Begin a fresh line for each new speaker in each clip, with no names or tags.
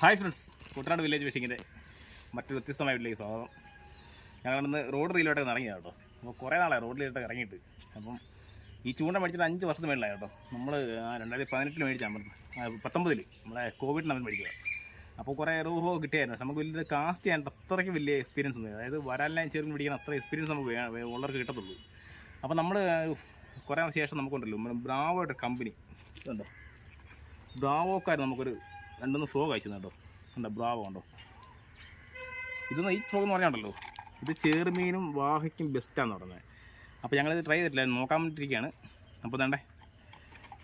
Hi friends. Kuttanad village ഫിഷിങ്ങിന്റെ മറ്റൊരു വ്യത്യസ്തമായ വീട്ടിലേക്ക് സ്വാഗതം. ഞങ്ങളിന്ന് റോഡ് റീലോട്ടൊക്കെ ഇറങ്ങിയതാണ് കേട്ടോ. അപ്പോൾ കുറേ നാളായി റോഡ് റീലോട്ടൊക്കെ ഇറങ്ങിയിട്ട്. അപ്പം ഈ ചൂണ്ട മേടിച്ചിട്ട് അഞ്ച് വർഷത്തിന് മേളിലായി കേട്ടോ. നമ്മൾ രണ്ടായിരത്തി പതിനെട്ടിൽ മേടിച്ചാൽ പത്തൊമ്പതിൽ നമ്മളെ കോവിഡ് നമ്മൾ മേടിക്കുക അപ്പോൾ കുറേ റൂഹോ കിട്ടിയായിരുന്നു. നമുക്ക് വലിയ കാസ്റ്റ് ചെയ്യാൻ അത്രയ്ക്ക് വലിയ എക്സ്പീരിയൻസ് ഉണ്ട് അതായത് വരാനായി ചേർന്ന് പിടിക്കുന്ന അത്ര എക്സ്പീരിയൻസ് നമുക്ക് ഉള്ളവർക്ക് കിട്ടത്തുള്ളൂ. അപ്പോൾ നമ്മൾ കുറേ ശേഷം നമുക്കുണ്ടല്ലോ നമ്മുടെ ബ്രാവോയുടെ കമ്പനി ഇതുണ്ടോ? ബ്രാവോക്കാർ നമുക്കൊരു രണ്ടൊന്ന് ഫ്രോഗ് കഴിച്ചു കേട്ടോ എന്താ ബ്രാവോ ഉണ്ടോ ഇതൊന്ന് ഈ ഫ്രോഗ് എന്ന് പറഞ്ഞാണ്ടല്ലോ. ഇത് ചേറുമീനും വാഹയ്ക്കും ബെസ്റ്റാന്ന് പറഞ്ഞത് അപ്പോൾ ഞങ്ങളിത് ട്രൈ ചെയ്തിട്ടില്ല നോക്കാൻ വേണ്ടിയിരിക്കുകയാണ് അപ്പോൾ തണ്ടേ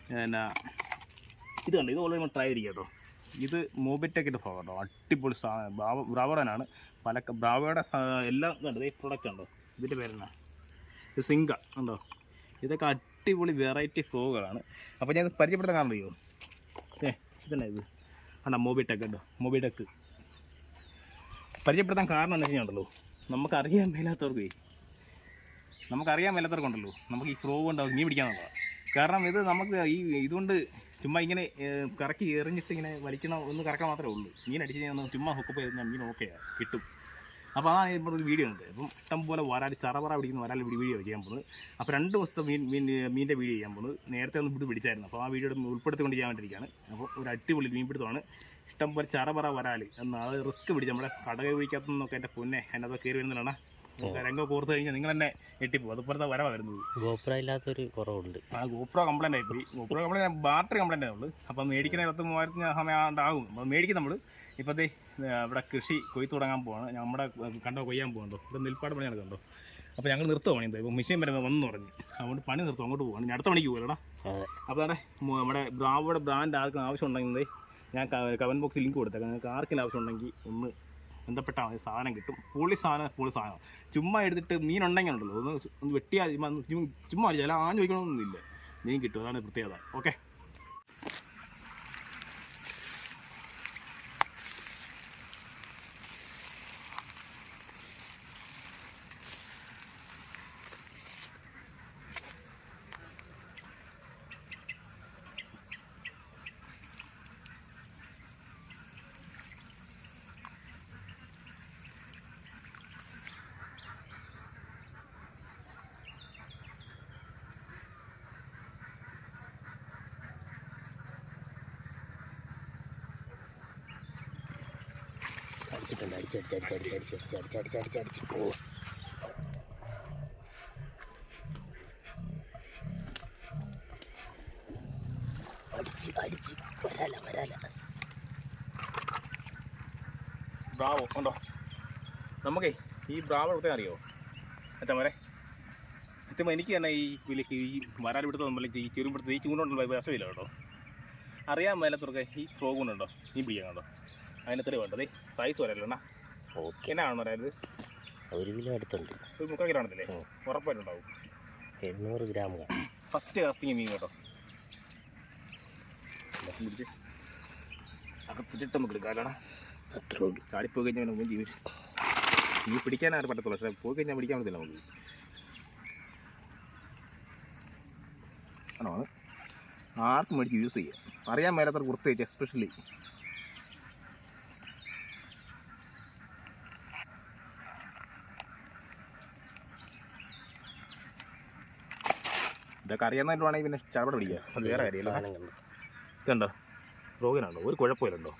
പിന്നെ ഇത് കണ്ടോ? ഇത് ഓൾറെഡി നമ്മൾ ട്രൈ ചെയ്തിരിക്കുക കേട്ടോ. ഇത് മോബിറ്റൊക്കെ ഫ്രോഗ് കേട്ടോ അടിപൊളി ബ്രാവോ ബ്രാവോടനാണ് പല ബ്രാവോയുടെ എല്ലാം കണ്ടത് ഈ പ്രൊഡക്റ്റ് ഉണ്ടോ ഇതിന്റെ പേരെന്നാ? ഇത് സിങ്ക ഉണ്ടോ ഇതൊക്കെ അടിപൊളി വെറൈറ്റി ഫ്രോഗുകളാണ് അപ്പോൾ ഞാൻ പരിചയപ്പെടുത്താൻ കാരണം ഏ ഇതന്നെ ഇത്? ആണ്ടാ മോബിടെക് കേട്ടോ മോബിടെക്. പരിചയപ്പെടുത്താൻ കാരണം എന്ന് വെച്ചിട്ടുണ്ടല്ലോ നമുക്കറിയാൻ മേലാത്തവർക്ക് നമുക്കറിയാൻ മേലാത്തവർക്കുണ്ടല്ലോ നമുക്ക് ഈ ഫ്രോ കൊണ്ട് മീൻ പിടിക്കാന്നുള്ളതാണ് കാരണം ഇത് നമുക്ക് ഈ ഇതുകൊണ്ട് ചുമ്മാ ഇങ്ങനെ കറക്കി എറിഞ്ഞിട്ട് ഇങ്ങനെ വലിക്കണം ഒന്ന് കറക്കാൻ മാത്രമേ ഉള്ളൂ. മീൻ അടിച്ച് കഴിഞ്ഞാൽ ചുമ്മാ ഹുക്കപ്പ് ചെയ്താൽ മീൻ ഓക്കെയാണ് കിട്ടും. അപ്പോൾ അതാണ് ഇപ്പോൾ ഒരു വീഡിയോ ഉണ്ട് അപ്പം ഇഷ്ടം പോലെ വരാൽ ചറപറ പിടിക്കുന്ന വരാൽ വീഡിയോ ചെയ്യാൻ പോകുന്നത്. അപ്പോൾ രണ്ട് ദിവസത്തെ മീൻ മീൻ മീന്റെ വീഡിയോ ചെയ്യാൻ പോകുന്നത്. നേരത്തെ ഒന്ന് പിടി പിടിച്ചായിരുന്നു. അപ്പോൾ ആ വീഡിയോ ഉൾപ്പെടുത്തിക്കൊണ്ട് ചെയ്യാൻ വേണ്ടിയിരിക്കുകയാണ്. അപ്പോൾ ഒരു അടിപൊളി മീൻ പിടുത്തമാണ് ഇഷ്ടം പോലെ ചറപറ വരാൽ എന്നാൽ അത് റിസ്ക് പിടിച്ച് നമ്മുടെ കടക ഉപയോഗിക്കാത്ത നിന്നൊക്കെ എന്റെ പൊന്നെ അതിനകത്ത് കയറി വരുന്നതാണ്. രംഗം കോർത്ത് കഴിഞ്ഞാൽ നിങ്ങൾ തന്നെ എട്ടിപ്പോ അതുപോലത്തെ വര വരുന്നത്.
ഗോപ്ര ഇല്ലാത്തൊരു കുറവുണ്ട്.
ആ ഗോപ്ര കംപ്ലൈന്റ് ആയിപ്പോയി ഗോപ്ര കംപ്ലൈന്റ് ബാറ്ററി കംപ്ലൈന്റ് ആയുള്ളൂ അപ്പം മേടിക്കുന്ന പത്ത് മൂവായിരത്തി സമയം ആകും അപ്പം മേടിക്കും നമ്മൾ ഇപ്പോഴത്തെ ഇവിടെ കൃഷി കൊയ്ത്ത് തുടങ്ങാൻ പോവാണ്. നമ്മുടെ കണ്ടോ കൊയ്യാൻ പോകുന്നുണ്ടോ ഇത് നെൽപ്പാട് പണി നടക്കുന്നുണ്ടോ അപ്പോൾ ഞങ്ങൾ നിർത്തുവാണ് എന്താ ഇപ്പോൾ മെഷീൻ വരെ വന്നു തുടങ്ങി. അതുകൊണ്ട് പണി നിർത്തും അങ്ങോട്ട് പോകണം ഞാൻ അടുത്ത പണിക്ക് പോകലടാ അപ്പോൾ അവിടെ നമ്മുടെ ബ്രാവോടെ ബ്രാൻഡ് ആർക്കും ആവശ്യം ഉണ്ടെങ്കിൽ ഞാൻ കമന്റ് ബോക്സിൽ ലിങ്ക് കൊടുത്തേക്കാം. നിങ്ങൾക്ക് ആർക്കെങ്കിലും ആവശ്യം ഉണ്ടെങ്കിൽ ഒന്ന് ബന്ധപ്പെട്ടാൽ മതി. സാധനം കിട്ടും. പൊളി സാധനം പൊളി സാധനം. ചുമ്മാ എടുത്തിട്ട് മീൻ ഉണ്ടെങ്കിൽ ഉണ്ടല്ലോ. ഒന്ന് വെട്ടിയാൽ ചുമ്മാ ചില ആഞ്ഞു വയ്ക്കണമെന്നൊന്നുമില്ല മീൻ കിട്ടും. അതാണ് പ്രത്യേകത. ഓക്കെ
അടിച്ചിട്ടുണ്ട് അടിച്ചടിച്ച് അടിച്ചടിച്ച് അടിച്ചടിച്ച് അടിച്ചടിച്ച് അടിച്ചടിച്ച് ഓ. അടിച്ച് അടിച്ച്. വരാല വരാല
ബ്രാവോ ഉണ്ടോ? നമുക്കേ ഈ ബ്രാവോ എടുത്താൽ അറിയോ? അച്ഛാ വരെ സത്യം എനിക്ക് തന്നെ ഈ വിലക്ക് ഈ വരാൽ പിടുത്തം നമ്മൾ ഈ ചെറുപിടുത്തം ഈ ചൂണ്ടുണ്ടല്ലോ രസമില്ല കേട്ടോ. അറിയാൻ മേലത്തുറക്കെ ഈ ഫ്രോഗുണ്ടോ കൊണ്ടുണ്ടോ? ഈ പിടിക്കാൻ കേട്ടോ അതിന് വേണ്ടത്? സൈസ് വരല്ലോ
ഓക്കെ.
എന്നാണോ അതായത്?
ഒരു കിലോ അടുത്തുണ്ട്.
ഒരു മുക്കാൽ കിലോ ആണല്ലേ. ഉറപ്പായിട്ടുണ്ടാവും.
എണ്ണൂറ് ഗ്രാം
ഫസ്റ്റ് കാസ്റ്റിംഗ് മീൻ കേട്ടോ. പിടിച്ച് അകത്തിട്ട് നമുക്ക് എടുക്കാലാണ്
അത്രേ ഉള്ളൂ.
ചാടിപ്പോയി കഴിഞ്ഞാൽ ഒന്നും ഈ പിടിക്കാനായിട്ട് പറ്റത്തുള്ളൂ പക്ഷേ പോയി കഴിഞ്ഞാൽ പിടിക്കാൻ പറ്റില്ല നമുക്ക്. ആണോ? ആർക്കും മേടിച്ച് യൂസ് ചെയ്യാം. അറിയാൻ മേലാത്തവർ പ്രത്യേകിച്ച് എസ്പെഷ്യലി അറിയാവുന്നതിലാണെങ്കിൽ പിന്നെ ചടപട പിടിക്കുക. അത് വേറെ കാര്യമില്ല. ഇതുണ്ടോ? ഫ്രോഗിനുണ്ടോ ഒരു കുഴപ്പമില്ലുണ്ടോ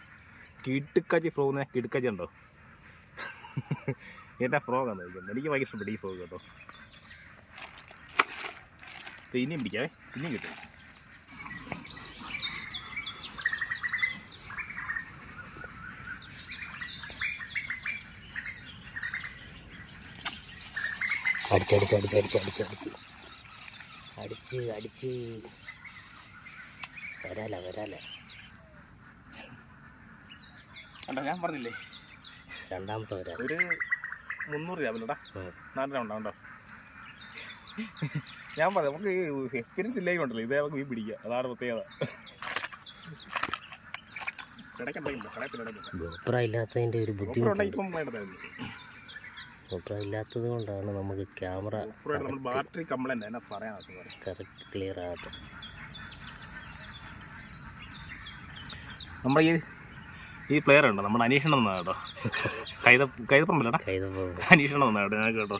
കിടുക്കാച്ചി ഫ്രോഗിനെ കിടുക്കാച്ചി ഉണ്ടോ? എന്റെ ഫ്രോഗാണ് എനിക്ക് ഭയങ്കര ഇഷ്ടപ്പെട്ടു ഈ ഫ്രോഗ് കേട്ടോ. ഇനിയും പിടിക്കാവേ. ഇനിയും കിട്ടും.
അടിച്ചടിച്ച് അടിച്ചടിച്ച് അടിച്ച് അടിച്ച്. വരാല വരാല.
ഞാൻ പറഞ്ഞില്ലേ?
രണ്ടാമത്തെ വരാല.
ഒരു മുന്നൂറ്
ഉം.
നാല് രൂപ ഉണ്ടാവും ഞാൻ പറഞ്ഞു നമുക്ക് എക്സ്പീരിയൻസ് ഇല്ലെങ്കിൽ ഉണ്ടല്ലോ. ഇതേ നമുക്ക് മീൻ പിടിക്കുക. അതാണ് പ്രത്യേകത.
ഇല്ലാത്തതിന്റെ ഒരു ബുദ്ധിമുട്ടുണ്ട്.
ഇപ്പം
ഇല്ലാത്തത് കൊണ്ടാണ് നമുക്ക് ക്യാമറ
ബാറ്ററി എന്നാ പറയാൻ
കറക്റ്റ് ക്ലിയർ ആകാത്തത്
നമ്മൾ ഈ ഈ പ്ലെയർ ഉണ്ടോ? നമ്മുടെ അനീഷണം എന്നാ കേട്ടോ കൈത കൈതപ്പറമ്പല്ലേടാ
കൈതപ്പോ
അനീഷണം എന്നാ കേട്ടോ ഞാൻ കേട്ടോ.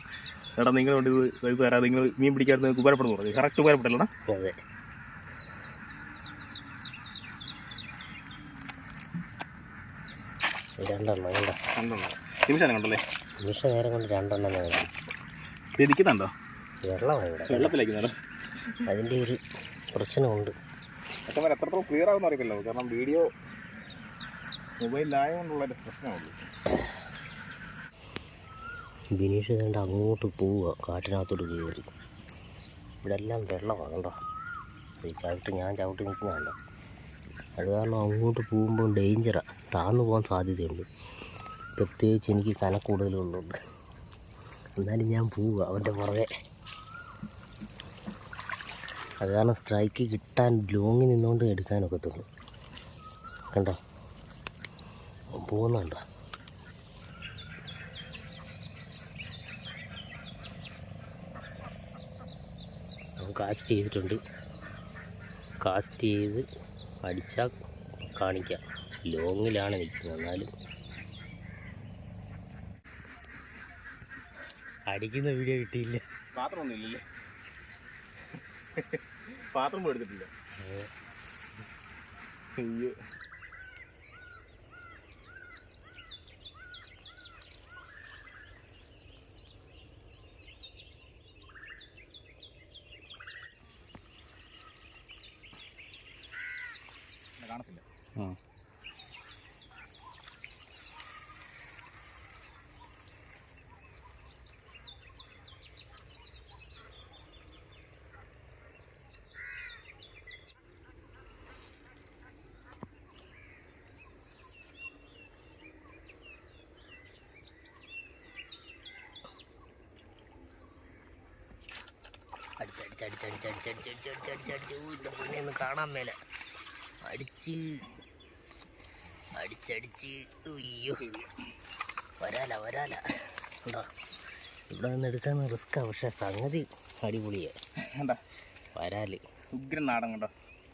എടാ നിങ്ങൾ കൊണ്ട് ഇത് തരാം. നിങ്ങൾ മീൻ പിടിക്കാതെ നിങ്ങൾക്ക് ഉപകാരപ്പെടുന്നു പറഞ്ഞു. കറക്റ്റ് ഉപകാരപ്പെട്ടല്ലോടാ.
അതെ. രണ്ടെണ്ണം
രണ്ടെണ്ണം. നിമിഷം കണ്ടല്ലേ
നിമിഷം നേരം കൊണ്ട് രണ്ടെണ്ണം
നിൽക്കുന്നുണ്ടോ
വെള്ളമാണ് ഇവിടെ.
വെള്ളത്തിലേക്കുന്നാലോ
അതിന്റെ ഒരു പ്രശ്നമുണ്ട്.
അച്ഛന്മാർ എത്രത്തോളം ക്ലിയർ ആകുമെന്ന് അറിയില്ലല്ലോ കാരണം വീഡിയോ മൊബൈലിലായതുകൊണ്ടുള്ള ഒരു പ്രശ്നമുള്ളൂ.
ബിനീഷ് കണ്ട് അങ്ങോട്ട് പോവുക കാട്ടിനകത്തോട്ട് കയറി. ഇവിടെ എല്ലാം വെള്ളമാണ് കണ്ടോ? ഈ ചവിട്ട് ഞാൻ ചവിട്ടി നിൽക്കുന്നതല്ല അത് കാരണം അങ്ങോട്ട് പോകുമ്പോൾ ഡേഞ്ചറാണ് താന്നു പോകാൻ സാധ്യതയുണ്ട്. പ്രത്യേകിച്ച് എനിക്ക് കനക്കൂടുതലുള്ളതുകൊണ്ട് എന്നാലും ഞാൻ പോവുക അവന്റെ പുറകെ. അത് കാരണം സ്ട്രൈക്ക് കിട്ടാൻ ലോങ്ങിൽ നിന്നുകൊണ്ട് എടുക്കാനൊക്കെ തോന്നും. കണ്ടോ? പോകുന്നുണ്ടോ കാസ്റ്റ് ചെയ്തിട്ടുണ്ട്. കാസ്റ്റ് ചെയ്ത് അടിച്ചാൽ കാണിക്കാം. ലോങ്ങിലാണ് നിൽക്കുന്നത് എന്നാലും. അടിക്കുന്ന വീഡിയോ കിട്ടിയില്ല.
പാത്രമൊന്നും ഇല്ലല്ലേ പാത്രം പോലും എടുത്തിട്ടില്ല. അയ്യോ. കാണത്തില്ല.
അടിച്ചടിച്ചടിച്ചടിച്ചടിച്ചടിച്ചടിച്ചടിച്ചടിച്ച് എന്റെ പൊന്നെ ഒന്നും കാണാൻ മേലെ അടിച്ച് അടിച്ചടിച്ച് വരാല വരാല ഉണ്ടോ ഇവിടെ നിന്ന് എടുക്കാൻ റിസ്ക്കാണ് പക്ഷെ സംഗതി അടിപൊളിയാ
എന്താ
വരാൽ
ഉഗ്രൻ നാടൻ കണ്ടോ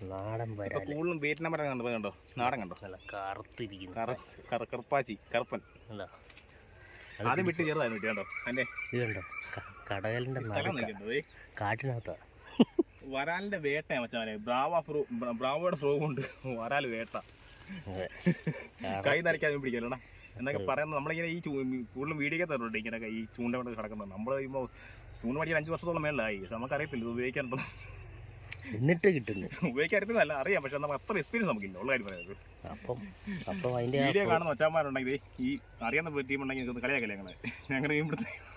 നാടൻ
കൂടുതലും വീട്ടിനെ മരം കണ്ടോ കണ്ടോ നാടൻ കണ്ടോ
അല്ല കറുത്തിരിക്കുന്നു
കറ കറ- കറുപ്പാച്ചി കറുപ്പൻ
അല്ല
ആദ്യം വിട്ട് ചെറുതായിരുന്നു വിട്ട് കണ്ടോ അല്ലേ
ഇത് കണ്ടോ ക- കാട്ടിനകത്ത.
വരാലിന്റെ വേട്ട മച്ചാനെ ബ്രാവ ഫ്രോ ബ്രാവോയുടെ ഫ്രോ കൊണ്ട് വരാൽ വേട്ട. കൈ നരയ്ക്കാതെ പിടിക്കാലോടാ എന്നൊക്കെ പറയുന്നത് നമ്മളിങ്ങനെ ഈ ചൂ- കൂടുതലും വീഡിയോ തരുന്നുണ്ട് ഇങ്ങനെ ഈ ചൂണ്ട കൊണ്ട് കിടക്കുന്നത്. നമ്മൾ കഴിയുമ്പോൾ ചൂണ്ട പഠിക്കാൻ അഞ്ച് വർഷത്തോളം മേളിലായി. പക്ഷെ നമുക്കറിയത്തില്ല ഇത് ഉപയോഗിക്കാനുണ്ടോ
എന്നിട്ട് കിട്ടുന്നു.
ഉപയോഗിക്കാൻ അറിയത്തില്ല അറിയാം. പക്ഷെ നമുക്ക് അത്ര എക്സ്പീരിയൻസ് നമുക്കില്ല. ഉള്ള കാര്യം പറയുന്നത്.
അപ്പം അപ്പം അതിന്റെ
വീഡിയോ കാണുന്ന മച്ചാന്മാരുണ്ടെങ്കിൽ ഈ അറിയാവുന്ന ടീം ഉണ്ടെങ്കിൽ കളിയാക്കല്ലേ ഞങ്ങളെ ഞങ്ങളുടെ ഇവിടുത്തെ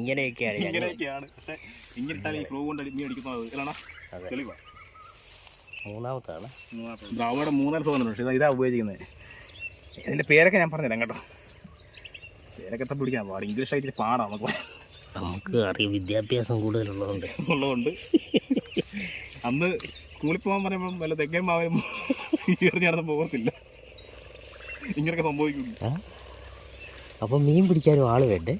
ഇങ്ങനെയൊക്കെയാണ്
പക്ഷെ ഇങ്ങനെ ഈ ഫ്ലോ കൊണ്ട് മീൻ അടിക്കുന്നത്. ഇതാണ്
അതെ.
തെളിവാണ്
മൂന്നാമത്താണ്.
ബ്രാവോയുടെ മൂന്നാൽ ഫ്ലോ വന്നിട്ടുണ്ട് പക്ഷേ ഇതാ ഉപയോഗിക്കുന്നത് ഇതിന്റെ പേരൊക്കെ ഞാൻ പറഞ്ഞുതരാം കേട്ടോ. പേരൊക്കെ പിടിക്കാൻ പാട്. ഇംഗ്ലീഷ് ആയിട്ട് പാടാം നമുക്ക്
നമുക്ക് അറിയാം വിദ്യാഭ്യാസം കൂടുതലുള്ളതുകൊണ്ട്.
ഉള്ളതുകൊണ്ട്. അന്ന് സ്കൂളിൽ പോകാൻ പറയുമ്പം വല്ല തെക്കൻ മാവനും എറിഞ്ഞ് നടന്ന് പോകത്തില്ല. ഇങ്ങനെയൊക്കെ
സംഭവിക്കും. അപ്പം മീൻ പിടിക്കാനും ആൾ വേണ്ടേ?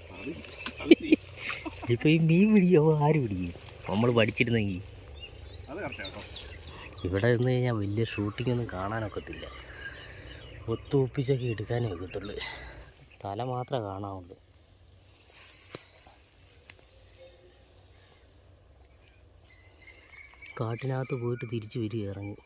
ഇപ്പം ഈ മീൻ പിടിക്കുമ്പോൾ ആര് പിടിക്കും? നമ്മൾ പഠിച്ചിരുന്നെങ്കിൽ. ഇവിടെ നിന്ന് കഴിഞ്ഞാൽ വലിയ ഷൂട്ടിംഗ് ഒന്നും കാണാനൊക്കത്തില്ല ഒത്തുപ്പിച്ചൊക്കെ എടുക്കാനേ ഒക്കത്തുള്ളൂ. തല മാത്രമേ കാണാവുള്ളൂ. കാട്ടിനകത്ത് പോയിട്ട് തിരിച്ച് വരിക ഇറങ്ങി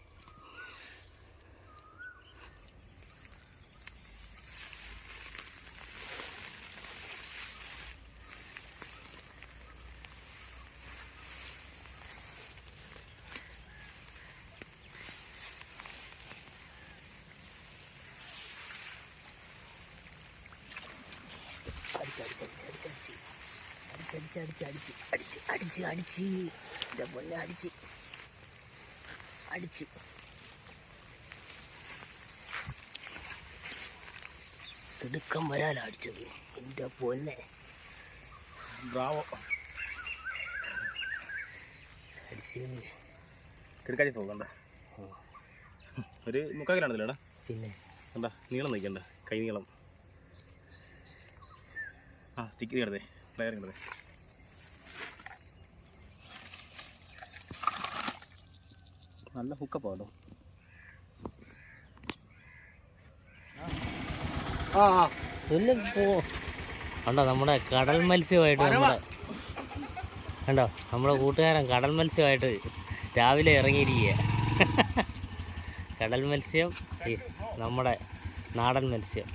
അടിച്ചടിച്ചടിച്ചടിച്ച് അടിച്ച് അടിച്ച് അടിച്ച് അടിച്ച് എന്റെ പൊന്നെ അടിച്ച്. അടിച്ച്. തിടുക്കം വരാൻ അടിച്ചത്. എന്റെ പൊന്നെ.
ബ്രാവോ.
അടിച്ച്.
ഒരു മുക്കാൽ കിലാണത്തില്ലേടാ
പിന്നെ?
കണ്ട? നീളം നിൽക്കണ്ട കൈ നീളം. ആ സ്റ്റിക്ക് കിടതേ പ്ലെയർ കിടതേ നല്ല
ആ
വലിയ പോ. കണ്ടോ നമ്മുടെ കടൽ മത്സ്യമായിട്ട് നമ്മുടെ കണ്ടോ നമ്മുടെ കൂട്ടുകാരൻ കടൽ മത്സ്യമായിട്ട് രാവിലെ ഇറങ്ങിയിരിക്കുക കടൽ മത്സ്യം നമ്മുടെ നാടൻ മത്സ്യം.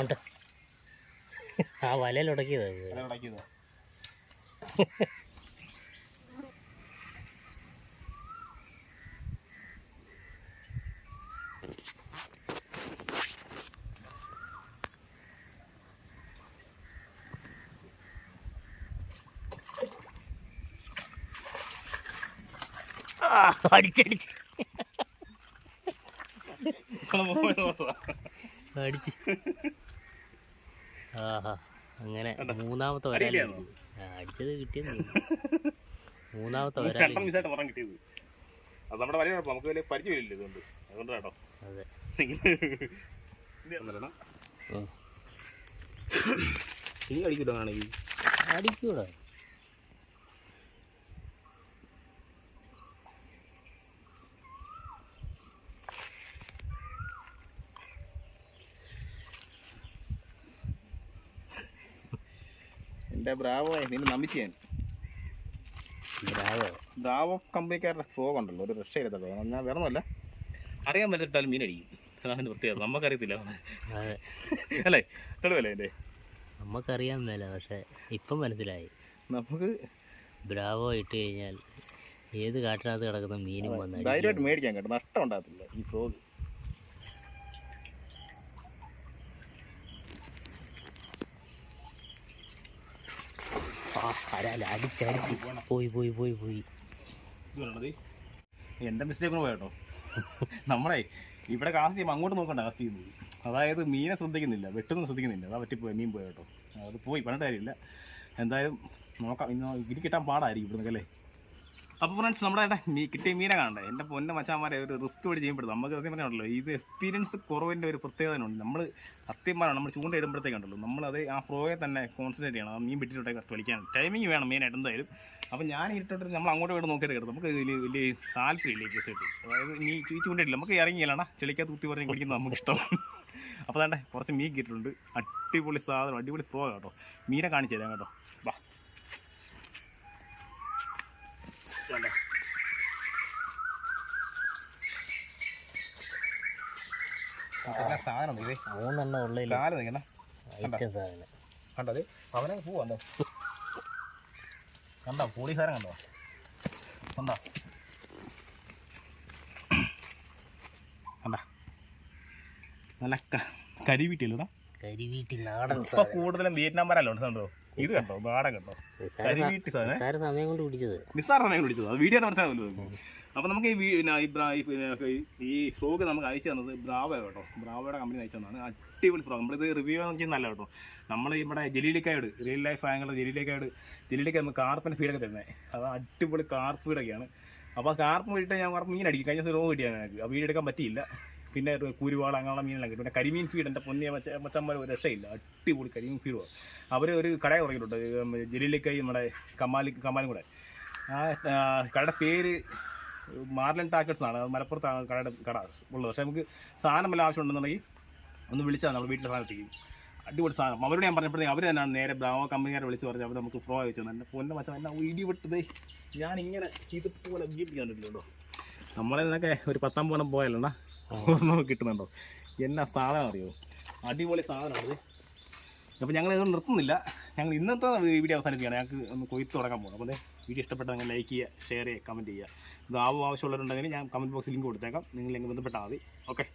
ഉണ്ട്. ആ
വലയിലുടക്കിയത്
അടിച്ചടിച്ച് അടിച്ച്. ആഹാ. അങ്ങനെ മൂന്നാമത്തെ? വരാൻ അടിച്ചത് കിട്ടിയത് മൂന്നാമത്തെ
പുറം കിട്ടിയത്. അത് നമ്മുടെ വലിയ നമുക്ക് വലിയ പരിചയമില്ല ഇതുകൊണ്ട്. അതുകൊണ്ട് കേട്ടോ.
അതെ.
ഇനി ആണെങ്കിൽ
അടിക്കൂടാ.
എന്റെ ബ്രാവോ നിന്നെ നമിച്ച് ഞാൻ.
ബ്രാവോ?
ബ്രാവോ കമ്പനിക്കാരുടെ ഫ്രോഗ് ഉണ്ടല്ലോ. ഒരു രക്ഷയില്ലാത്ത ഞാൻ വേറെ ഒന്നുമല്ല. അറിയാൻ പറ്റിട്ടാലും മീൻ അടിക്കും. അതാണ് പ്രത്യേകത നമുക്കറിയത്തില്ല. അല്ലേ? തെളിവല്ലേ എന്റെ
നമുക്കറിയാൻ മേല പക്ഷെ ഇപ്പം മനസ്സിലായി.
നമുക്ക്
ബ്രാവോ ഇട്ട് കഴിഞ്ഞാൽ ഏത് കാട്ടിനകത്ത് കിടക്കുന്ന മീനും വന്നാൽ
ധൈര്യമായിട്ട് മേടിക്കാൻ കേട്ടോ. നഷ്ടം ഉണ്ടാകത്തില്ല ഈ ഫ്രോഗ്.
അരാല അടിച്ചടിച്ച് പോയി പോയി പോയി പോയി.
എന്റെ മിസ്റ്റേക്ക് പോയാട്ടോ. നമ്മളെ ഇവിടെ കാസ്റ്റ് ചെയ്യുമ്പോൾ അങ്ങോട്ട് നോക്കണ്ട കാസ്റ്റ് ചെയ്യുന്നത്. അതായത് മീനെ ശ്രദ്ധിക്കുന്നില്ല വെട്ടുന്നത് ശ്രദ്ധിക്കുന്നില്ല. അതാ പറ്റിപ്പോയി മീൻ പോയാട്ടോ അത് പോയി പറഞ്ഞിട്ട് കാര്യമില്ല. എന്തായാലും നോക്കാം ഇന്ന് ഇനി കിട്ടാൻ പാടായിരിക്കും ഇവിടുന്ന് അല്ലേ? അപ്പോൾ ഫ്രണ്ട്സ് നമ്മുടെ ഏട്ടാ മീ കിട്ടിയ മീനെ കാണണ്ടേ? എന്റെ പൊന്ന മച്ചാന്മാരെ ഒരു റിസ്ക് വഴി ചെയ്യുമ്പോഴത്തെ നമുക്ക് സത്യം പറഞ്ഞാണല്ലോ ഇത് എക്സ്പീരിയൻസ് കുറവിന്റെ ഒരു പ്രത്യേകത ഉണ്ട് നമ്മൾ സത്യം പറഞ്ഞാൽ നമ്മൾ ചൂണ്ട ഇടുമ്പോഴത്തേക്കുണ്ടല്ലോ നമ്മളത് ആ ഫ്രോയെ തന്നെ കോൺസെൻട്രേറ്റ് ചെയ്യണം. ആ മീൻ പിടിച്ചിട്ടൊക്കെ കറക്റ്റ് വലിക്കാൻ ടൈമിങ് വേണം മെയിനായിട്ട് എന്തായാലും അപ്പോൾ ഞാൻ ഇട്ടിട്ട് നമ്മൾ അങ്ങോട്ട് ഇവിടെ നോക്കിയിട്ട് കിടക്കും. നമുക്ക് ഇതിൽ വലിയ താല്പര്യമില്ല ഈ കേസ് അതായത് നീ ഈ ചൂണ്ടയിട്ടില്ല നമുക്ക് ഇറങ്ങിയില്ലാണ ചെളിക്കകത്ത് കുത്തി പറഞ്ഞ് കുടിക്കുന്നത് നമുക്ക് ഇഷ്ടമാണ് അപ്പോൾ വേണ്ടേ കുറച്ച് മീൻ കിട്ടിയിട്ടുണ്ട്. അടിപൊളി സാധനം അടിപൊളി ഫ്രോ കേട്ടോ. മീനെ കാണിച്ചു തരാം കേട്ടോ. വാ. സാധനം
മൂന്നെണ്ണം
നിൽക്കണേ കണ്ടത് അവനെ പോവണ്ടോ കണ്ടോ? പോലീസുകാരൻ കണ്ടോ? കണ്ടോ? കണ്ട? നല്ല കരിവീട്ടില്ലടാ
കരിവീട്ടി നാടൻ
ഇപ്പൊ
സാധനം
കൂടുതലും വിയറ്റ്നാം മരല്ലോ കണ്ടോ? ഇത് കണ്ടോ? നാടൻ കണ്ടോ?
നിസ്സാര
കരിവീട്ടി സാധനം
നിസ്സാര സമയം കൊണ്ട് പിടിച്ചത്
നിസ്സാര സമയം വിളിച്ചത് അത് വീഡിയോ മനസ്സിലാവല്ലോ അപ്പോൾ നമുക്ക് ഈ പിന്നെ ഫ്രോഗ് നമുക്ക് അയച്ചു തന്നത് ബ്രാവോ കേട്ടോ. ബ്രാവോയുടെ കമ്പനി അയച്ചു തന്നതാണ്. അടിപൊളി ഫ്രോഗ്. നമ്മളിത് റിവ്യൂ നല്ല കേട്ടോ. നമ്മൾ ഇവിടെ ജലീലിക്കായോട് റിയൽ ലൈഫ് ആയുള്ള ജലീലിക്കായോട് ജലീലിക്ക നമുക്ക് കാർപ്പിന്റെ ഫീഡൊക്കെ തരുന്നത് അത് അടിപൊളി കാർപ്പ് ഫീഡൊക്കെയാണ് അപ്പോൾ കാർപ്പ് വീട്ടിൽ ഞാൻ കുറച്ച് മീൻ അടിക്കും. കഴിഞ്ഞ ദിവസം രോഗം കിട്ടിയാണ് എനിക്ക് ആ വീടെടുക്കാൻ പറ്റിയില്ല. പിന്നെ കുരുവാള അങ്ങനെയുള്ള മീനെല്ലാം കിട്ടും പിന്നെ കരിമീൻ ഫീഡ് എന്റെ പൊന്നിയ മച്ച മച്ചന്മാർ ഒരു രക്ഷയില്ല. അടിപൊളി കരിമീൻ ഫീഡ് അവർ ഒരു കട തുടങ്ങിയിട്ടുണ്ട് ജലീലിക്കൈ നമ്മുടെ കമാലി കമാലും കൂടെ. ആ കടയുടെ പേര് മാർലൻ ടാക്കറ്റ്സ് ആണ് മലപ്പുറത്താണ് കടയുടെ കട ഉള്ളത്. പക്ഷേ നമുക്ക് സാധനം വല്ല ആവശ്യമുണ്ടെന്നുണ്ടെങ്കിൽ ഒന്ന് വിളിച്ചാൽ നമ്മൾ വീട്ടിൽ സാധനം എത്തിക്കും. അടിപൊളി സാധനം. അവരോട് ഞാൻ പറഞ്ഞപ്പോഴത്തേക്ക് അവർ തന്നെയാണ് നേരെ ബ്രാവോ കമ്പനിക്കാരെ വിളിച്ച് പറഞ്ഞ് അവർ നമുക്ക് ഫ്രോ അയച്ചു തന്നെ പൊന്നെ മച്ചാൻ എന്നാ ഇടി ഞാനിങ്ങനെ ഇതുപോലെ വീട്ടിൽ കണ്ടിട്ടില്ലല്ലോ നമ്മളെ നിന്നൊക്കെ ഒരു പത്താം പോണം പോയല്ലോ ഓർമ്മ കിട്ടുന്നുണ്ടോ? എന്നാ സാധനം അറിയോ? അടിപൊളി സാധനമാണിത്. അപ്പോൾ ഞങ്ങൾ ഇതൊന്നും നിർത്തുന്നില്ല. ഞങ്ങൾ ഇന്നത്തെ വീഡിയോ അവസാനിപ്പിക്കുകയാണ്. ഞങ്ങൾക്ക് ഒന്ന് കൊയ്ത്ത് തുടങ്ങാൻ പോകും അപ്പോൾ വീഡിയോ ഇഷ്ടപ്പെട്ടെങ്കിൽ ലൈക്ക് ചെയ്യുക ഷെയർ ചെയ്യുക കമന്റ് ചെയ്യുക. ഇത് ആവും ആവശ്യമുള്ളവരുണ്ടെങ്കിൽ ഞാൻ കമന്റ് ബോക്സിൽ ലിങ്ക് കൊടുത്തേക്കാം. നിങ്ങൾ ഇങ്ങനെ ബന്ധപ്പെട്ടാൽ മതി. ഓക്കെ